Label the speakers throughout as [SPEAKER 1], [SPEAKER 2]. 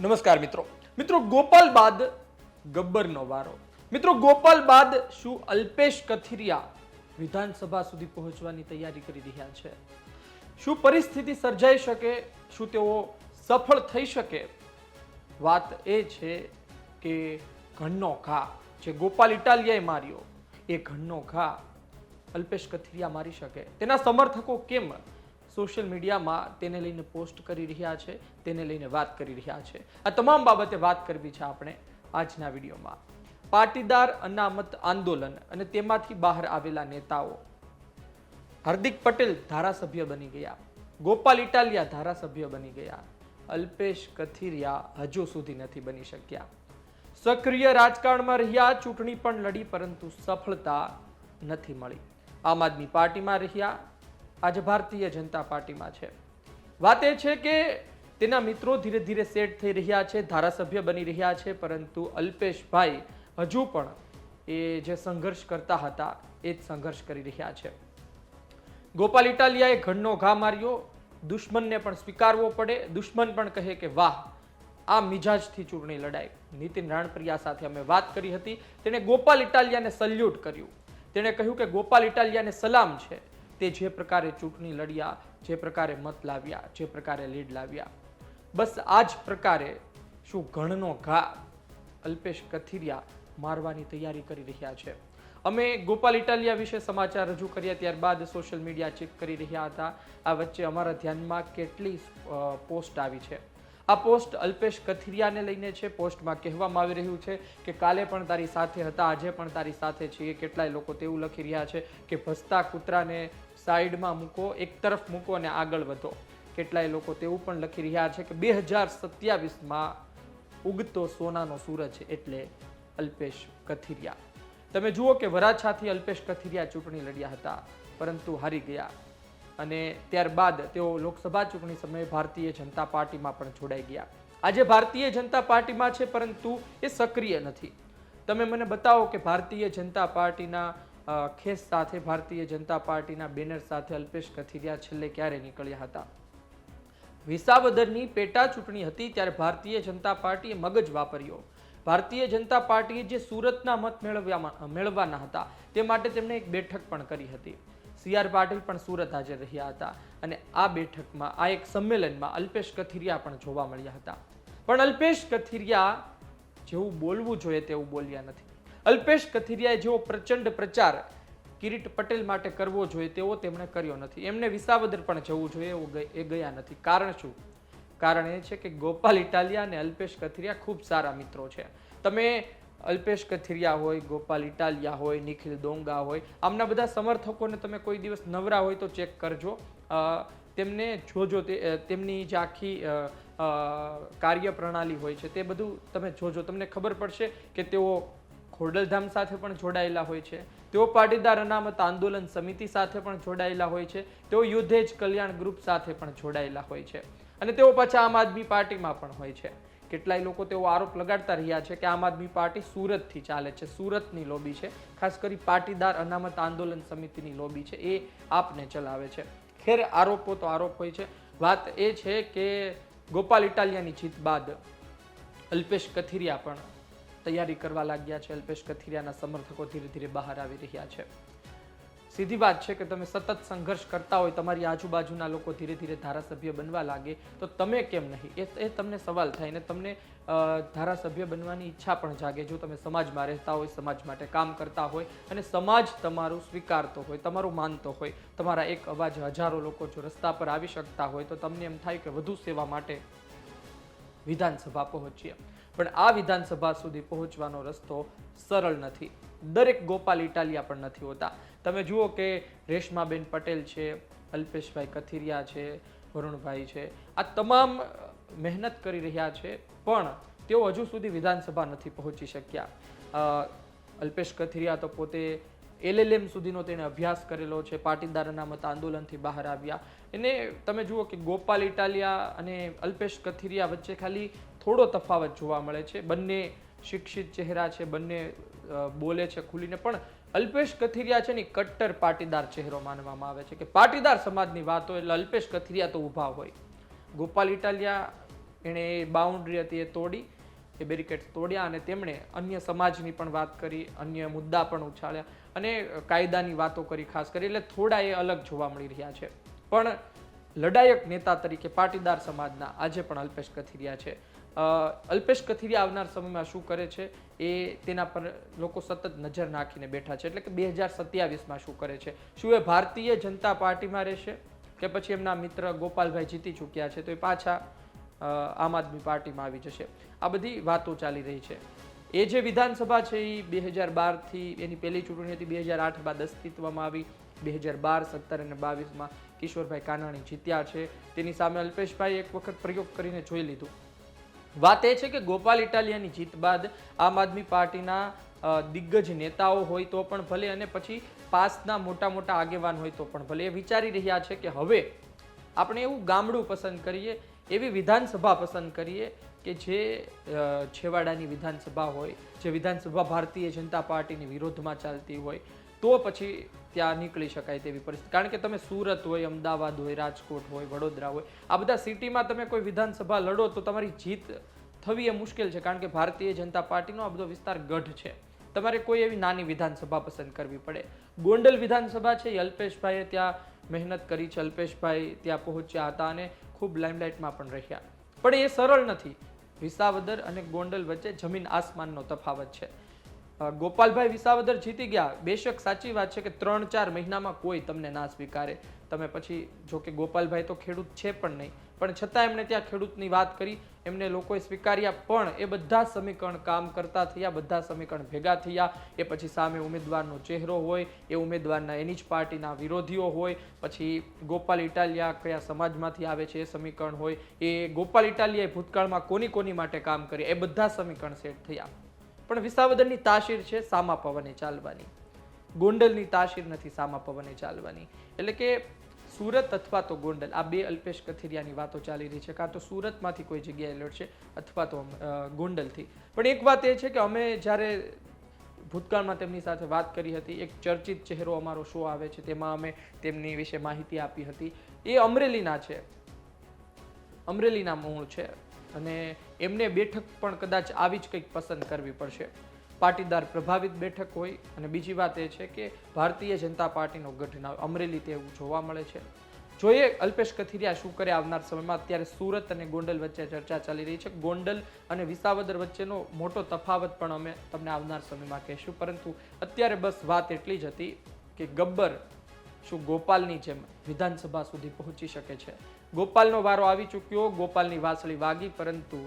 [SPEAKER 1] નમસ્કાર મિત્રો. મિત્રો, ગોપાલ બાદ ગબ્બરનો વારો. મિત્રો, ગોપાલ બાદ શું અલ્પેશ કથિરિયા વિધાનસભા સુધી પહોંચવાની તૈયારી કરી રહ્યા છે? શું પરિસ્થિતિ સર્જાઈ શકે? શું તેઓ સફળ થઈ શકે? વાત એ છે કે ઘણનો ઘા જે ગોપાલ ઇટાલિયાએ માર્યો, એ ઘણનો ઘા અલ્પેશ કથિરિયા મારી શકે. તેના સમર્થકો કેમ સોશિયલ મીડિયામાં તેને લઈને પોસ્ટ કરી રહ્યા છે, તેને લઈને વાત કરી રહ્યા છે. આ તમામ બાબતે વાત કરવી છે આપણે આજના વિડીયોમાં. પાટીદાર અનામત આંદોલન અને તેમાંથી બહાર આવેલા નેતાઓ. હાર્દિક પટેલ ધારાસભ્ય બની ગયા. ગોપાલ ઇટાલિયા ધારાસભ્ય બની ગયા. અલ્પેશ કથિરિયા હજુ સુધી નથી બની શક્યા. સક્રિય રાજકારણમાં રહ્યા, ચૂંટણી પણ લડી, પરંતુ સફળતા નથી મળી. આમ આદમી પાર્ટીમાં રહ્યા આજે ભારતીય જનતા પાર્ટીમાં છે. વાત એ છે કે તેના મિત્રો ધીરે ધીરે સેટ થઈ રહ્યા છે, ધારાસભ્ય બની રહ્યા છે, પરંતુ અલ્પેશભાઈ હજુ પણ એ જે સંઘર્ષ કરતા હતા, એ જ સંઘર્ષ કરી રહ્યા છે. ગોપાલ ઇટાલિયાએ ઘણનો ઘા માર્યો, દુશ્મનને પણ સ્વીકારવો પડે, દુશ્મન પણ કહે કે વાહ, આ મિજાજથી ચૂંટણી લડાઈ. નીતિન રાણપ્રિયા સાથે અમે વાત કરી હતી, તેણે ગોપાલ ઇટાલિયાને સલ્યુટ કર્યું. તેણે કહ્યું કે ગોપાલ ઇટાલિયાને સલામ છે. તે જે પ્રકારે ચૂંટણી લડ્યા, જે પ્રકારે મત લાવ્યા, જે પ્રકારે લીડ લાવ્યા. બસ આ જ પ્રકારે શું ઘણનો ઘા અલ્પેશ કથિરિયા મારવાની તૈયારી કરી રહ્યા છે. અમે ગોપાલ ઇટાલિયા વિશે સમાચાર રજૂ કર્યા ત્યારબાદ સોશિયલ મીડિયા ચેક કરી રહ્યા હતા. આ વચ્ચે અમારા ધ્યાનમાં કેટલી પોસ્ટ આવી છે. આ પોસ્ટ અલ્પેશ કથિરિયાને લઈને છે. પોસ્ટમાં કહેવામાં આવી રહ્યું છે કે કાલે પણ તારી સાથે હતા, આજે પણ તારી સાથે છીએ. કેટલાય લોકો તેવું લખી રહ્યા છે કે ભસતા કૂતરાને સાઈડમાં મૂકો, એક તરફ મૂકો અને આગળ વધો. કેટલાય લોકો તેવું પણ લખી રહ્યા છે કે બે હજાર સત્યાવીસમાં ઉગતો સોનાનો સૂરજ એટલે અલ્પેશ કથિરિયા. તમે જુઓ કે વરાછાથી અલ્પેશ કથિરિયા ચૂંટણી લડ્યા હતા, પરંતુ હારી ગયા. અને ત્યારબાદ તેઓ લોકસભા ચૂંટણી સમયે ભારતીય જનતા પાર્ટીમાં પણ જોડાઈ ગયા. આજે ભારતીય જનતા પાર્ટીમાં છે, પરંતુ એ સક્રિય નથી. તમે મને બતાવો કે ભારતીય જનતા પાર્ટીના ખેસ સાથે ભારતીય જનતા પાર્ટીના બેનર સાથે અલ્પેશ કથિરિયા છેલ્લે ક્યારે નીકળ્યા હતા? વિસાવદરની પેટા ચૂંટણી હતી ત્યારે ભારતીય જનતા પાર્ટીએ મગજ વાપર્યો. ભારતીય જનતા પાર્ટીએ જે સુરતના મત મેળવ્યા મેળવવાના હતા તે માટે તેમણે એક બેઠક પણ કરી હતી. સી આર પાટીલ પણ સુરત હાજર રહ્યા હતા અને આ બેઠકમાં, આ એક સંમેલનમાં અલ્પેશ કથિરિયા પણ જોવા મળ્યા હતા. પણ અલ્પેશ કથિરિયા જેવું બોલવું જોઈએ તેવું બોલ્યા નથી. અલ્પેશ કથિરિયાએ જેવો પ્રચંડ પ્રચાર કિરીટ પટેલ માટે કરવો જોઈએ તેવો તેમણે કર્યો નથી. એમને વિસાવદર પણ જવું જોઈએ એવું એ ગયા નથી. કારણ શું? કારણ એ છે કે ગોપાલ ઇટાલિયા અને અલ્પેશ કથિરિયા ખૂબ સારા મિત્રો છે. તમે અલ્પેશ કથિરિયા હોય ગોપાલ ઇટાલિયા હોય નિખિલ ડોંગા હોય આમના બધા સમર્થકોને તમે કોઈ દિવસ નવરા હોય તો ચેક કરજો. તેમને જોજો તેમની જે આખી અ, અ, કાર્ય પ્રણાલી હોય છે તે બધું તમે જોજો. તમને ખબર પડશે કે તેઓ ખોડલધામ સાથે પણ જોડાયેલા હોય છે. તેઓ પાટીદાર અનામત આંદોલન સમિતિ સાથે પણ જોડાયેલા હોય છે. તેઓ યુદ્ધેજ કલ્યાણ ગ્રુપ સાથે પણ જોડાયેલા હોય છે. અને તેઓ પાછા આમ આદમી પાર્ટીમાં પણ હોય છે. કેટલાય લોકો તેઓ આરોપ લગાડતા રહ્યા છે કે આમ આદમી પાર્ટી સુરતથી ચાલે છે. સુરતની લોબી છે. ખાસ કરી પાટીદાર અનામત આંદોલન સમિતિની લોબી છે. એ આપને ચલાવે છે. ખેર આરોપો તો આરોપ હોય છે. વાત એ છે કે ગોપાલ ઇટાલિયાની જીત બાદ અલ્પેશ કથિરિયા પણ તૈયારી કરવા લાગ્યા છે. અલ્પેશ કથિરિયાના સમર્થકો ધીરે ધીરે બહાર આવી રહ્યા છે. સીધી વાત છે કે તમે સતત સંઘર્ષ કરતા હોય, તમારી આજુબાજુના લોકો ધીરે ધીરે ધારાસભ્ય બનવા લાગે, તો તમે કેમ નહીં? એ એ તમને સવાલ થાય ને તમને ધારાસભ્ય બનવાની ઈચ્છા પણ જાગે. જો તમે સમાજમાં રહેતા હોય, સમાજ માટે કામ કરતા હોય અને સમાજ તમારું સ્વીકારતો હોય, તમારું માનતો હોય, તમારા એક અવાજ હજારો લોકો જો રસ્તા પર આવી શકતા હોય, તો તમને એમ થાય કે વધુ સેવા માટે વિધાનસભા પહોંચીએ. પણ આ વિધાનસભા સુધી પહોંચવાનો રસ્તો સરળ નથી. દરેક ગોપાલ ઇટાલિયા પણ નથી હોતા. તમે જુઓ કે રેશમાબેન પટેલ છે, અલ્પેશભાઈ કથિરિયા છે, વરુણભાઈ છે, આ તમામ મહેનત કરી રહ્યા છે, પણ તેઓ હજુ સુધી વિધાનસભા નથી પહોંચી શક્યા. અલ્પેશ કથિરિયા તો પોતે એલએલએમ સુધીનો તેણે અભ્યાસ કરેલો છે, પાટીદારના મત આંદોલનથી બહાર આવ્યા. એને તમે જુઓ કે ગોપાલ ઇટાલિયા અને અલ્પેશ કથિરિયા વચ્ચે ખાલી થોડો તફાવત જોવા મળે છે. બંને શિક્ષિત ચહેરા છે, બંને બોલે છે ખુલીને. પણ અલ્પેશ કથિરિયા છે ને કટ્ટર પાટીદાર ચહેરો માનવામાં આવે છે કે પાટીદાર સમાજની વાત હોય એટલે અલ્પેશ કથિરિયા તો ઊભા હોય. ગોપાલ ઇટાલિયા એણે એ બાઉન્ડ્રી હતી એ તોડી, એ બેરિકેડ્સ તોડ્યા અને તેમણે અન્ય સમાજની પણ વાત કરી, અન્ય મુદ્દા પણ ઉછાળ્યા અને કાયદાની વાતો કરી ખાસ કરી. એટલે થોડા એ અલગ જોવા મળી રહ્યા છે. પણ લડાયક નેતા તરીકે પાટીદાર સમાજના આજે પણ અલ્પેશ કથિરિયા છે. અલ્પેશ કથિરિયા આવનાર સમયમાં શું કરે છે? એ તેના પર લોકો સતત નજર નાખીને બેઠા છે. એટલે કે બે હજાર સત્યાવીસમાં શું કરે છે? શું એ ભારતીય જનતા પાર્ટીમાં રહેશે? કે પછી એમના મિત્ર ગોપાલભાઈ જીતી ચૂક્યા છે? તો એ પાછા આમ આદમી પાર્ટીમાં આવી જશે. આ બધી વાતો ચાલી રહી છે. એ જે વિધાનસભા છે એ બે હજાર બારથી એની પહેલી ચૂંટણી હતી, બે હજાર આઠ બાદ અસ્તિત્વમાં આવી, બે હજાર બાર સત્તર અને બાવીસમાં કિશોરભાઈ કાનાણી જીત્યા છે. તેની સામે અલ્પેશભાઈ એક વખત પ્રયોગ કરીને જોઈ લીધું. વાત એ છે કે ગોપાલ ઇટાલિયાની જીત બાદ આમ આદમી પાર્ટીના દિગ્ગજ નેતાઓ હોય તો પણ ભલે અને પછી પાસના મોટા મોટા આગેવાન હોય તો પણ ભલે. એ વિચારી રહ્યા છે કે હવે આપણે એવું ગામડું પસંદ કરીએ, એવી વિધાનસભા પસંદ કરીએ કે જે છેવાડાની વિધાનસભા હોય, જે વિધાનસભા ભારતીય જનતા પાર્ટીની વિરોધમાં ચાલતી હોય, તો પછી ત્યાં નીકળી શકાય તેવી પરિસ્થિતિ. કારણ કે તમે સુરત હોય, અમદાવાદ હોય, રાજકોટ હોય, વડોદરા હોય, આ બધા સિટીમાં તમે કોઈ વિધાનસભા લડો તો તમારી જીત થવી એ મુશ્કેલ છે, કારણ કે ભારતીય જનતા પાર્ટીનો આ બધો વિસ્તાર ગઢ છે. તમારે કોઈ એવી નાની વિધાનસભા પસંદ કરવી પડે. ગોંડલ વિધાનસભા છે, એ અલ્પેશભાઈએ ત્યાં મહેનત કરી છે, અલ્પેશભાઈ ત્યાં પહોંચ્યા હતા અને ખૂબ લાઇમલાઇટમાં પણ રહ્યા. પણ એ સરળ નથી. વિસાવદર અને ગોંડલ વચ્ચે જમીન આસમાનનો તફાવત છે. ગોપાલભાઈ વિસાવદર જીતી ગયા. બેશક સાચી વાત છે કે ત્રણ ચાર મહિનામાં કોઈ તમને ના સ્વીકારે. તમે પછી જો કે ગોપાલભાઈ તો ખેડૂત છે પણ નહીં. પણ છતાં એમણે ત્યાં ખેડૂતની વાત કરી, એમને લોકોએ સ્વીકાર્યા, પણ એ બધા સમીકરણ કામ કરતા થયા, બધા સમીકરણ ભેગા થયા. એ પછી સામે ઉમેદવારનો ચહેરો હોય, એ ઉમેદવારના એની જ પાર્ટીના વિરોધીઓ હોય. પછી ગોપાલ ઇટાલિયા કયા સમાજમાંથી આવે છે એ સમીકરણ હોય. એ ગોપાલ ઇટાલિયાએ ભૂતકાળમાં કોની કોની માટે કામ કર્યા, એ બધા સમીકરણ સેટ થયા. પણ વિસાવદનની તાસીર છે સામા પવને ચાલવાની. ગોંડલની તાસીર નથી સામા પવને ચાલવાની. એટલે કે સુરત અથવા તો ગોંડલ, આ બે અલ્પેશ કથિરિયાની વાતો ચાલી રહી છે. કાં તો સુરતમાંથી કોઈ જગ્યાએ લડશે અથવા તો ગોંડલથી. પણ એક વાત એ છે કે અમે જ્યારે ભૂતકાળમાં તેમની સાથે વાત કરી હતી, એક ચર્ચિત ચહેરો અમારો શો આવે છે, તેમાં અમે તેમની વિશે માહિતી આપી હતી. એ અમરેલીના છે. અમરેલીના મૂળ છે. અને એમને બેઠક પણ કદાચ આવી જ કંઈક પસંદ કરવી પડશે. પાટીદાર પ્રભાવિત બેઠક હોય અને બીજી વાત એ છે કે ભારતીય જનતા પાર્ટીનો ગઢ અમરેલી તેવું જોવા મળે છે. જોઈએ અલ્પેશ કથિરિયા શું કરે આવનાર સમયમાં? અત્યારે સુરત અને ગોંડલ વચ્ચે ચર્ચા ચાલી રહી છે. ગોંડલ અને વિસાવદર વચ્ચેનો મોટો તફાવત પણ અમે તમને આવનાર સમયમાં કહેશું. પરંતુ અત્યારે બસ વાત એટલી જ હતી કે ગબ્બર શું ગોપાલની જેમ વિધાનસભા સુધી પહોંચી શકે છે. ગોપાલનો વારો આવી ચૂક્યો, ગોપાલની વાસળી વાગી, પરંતુ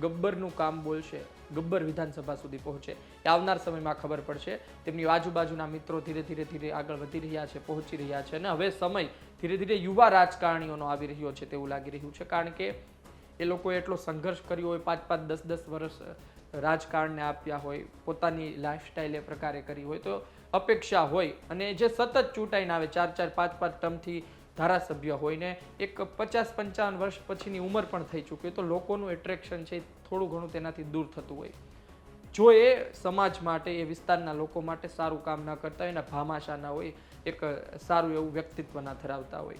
[SPEAKER 1] ગબ્બરનું કામ બોલશે, ગબ્બર વિધાનસભા સુધી પહોંચે. એ આવનાર સમયમાં ખબર પડશે. તેમની આજુબાજુના મિત્રો ધીરે ધીરે ધીરે આગળ વધી રહ્યા છે, પહોંચી રહ્યા છે અને હવે સમય ધીરે ધીરે યુવા રાજકારણીઓનો આવી રહ્યો છે તેવું લાગી રહ્યું છે. કારણ કે એ લોકોએ એટલો સંઘર્ષ કર્યો હોય, પાંચ પાંચ દસ દસ વર્ષ રાજકારણને આપ્યા હોય, પોતાની લાઈફસ્ટાઈલ એ પ્રકારે કરી હોય, તો અપેક્ષા હોય. અને જે સતત ચૂંટાઈને આવે, ચાર ચાર પાંચ પાંચ ટર્મથી ધારાસભ્ય હોઈને એક પચાસ પંચાવન વર્ષ પછીની ઉંમર પણ થઈ ચૂકી હોય તો લોકોનું એટ્રેક્શન છે થોડું ઘણું તેનાથી દૂર થતું હોય. જો એ સમાજ માટે, એ વિસ્તારના લોકો માટે સારું કામ ના કરતા હોય ને ભામાશા ના હોય, એક સારું એવું વ્યક્તિત્વ ના ધરાવતા હોય.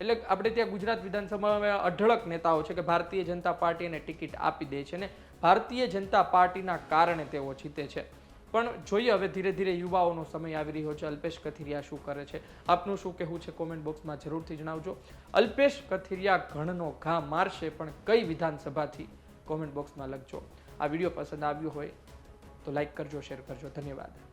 [SPEAKER 1] એટલે આપણે ત્યાં ગુજરાત વિધાનસભામાં અઢળક નેતાઓ છે કે ભારતીય જનતા પાર્ટી એને ટિકિટ આપી દે છે ને ભારતીય જનતા પાર્ટીના કારણે તેઓ જીતે છે. પણ જોઈએ હવે ધીરે ધીરે યુવાઓનો સમય આવી રહ્યો છે. અલ્પેશ કથિરિયા શું કરે છે? આપનું શું કહેવું છે? કોમેન્ટ બોક્સમાં જરૂરથી જણાવજો. અલ્પેશ કથિરિયા ઘણનો ઘા મારશે, પણ કઈ વિધાનસભાથી? કોમેન્ટ બોક્સમાં લખજો. આ વીડિયો પસંદ આવ્યો હોય તો લાઈક કરજો, શેર કરજો. ધન્યવાદ.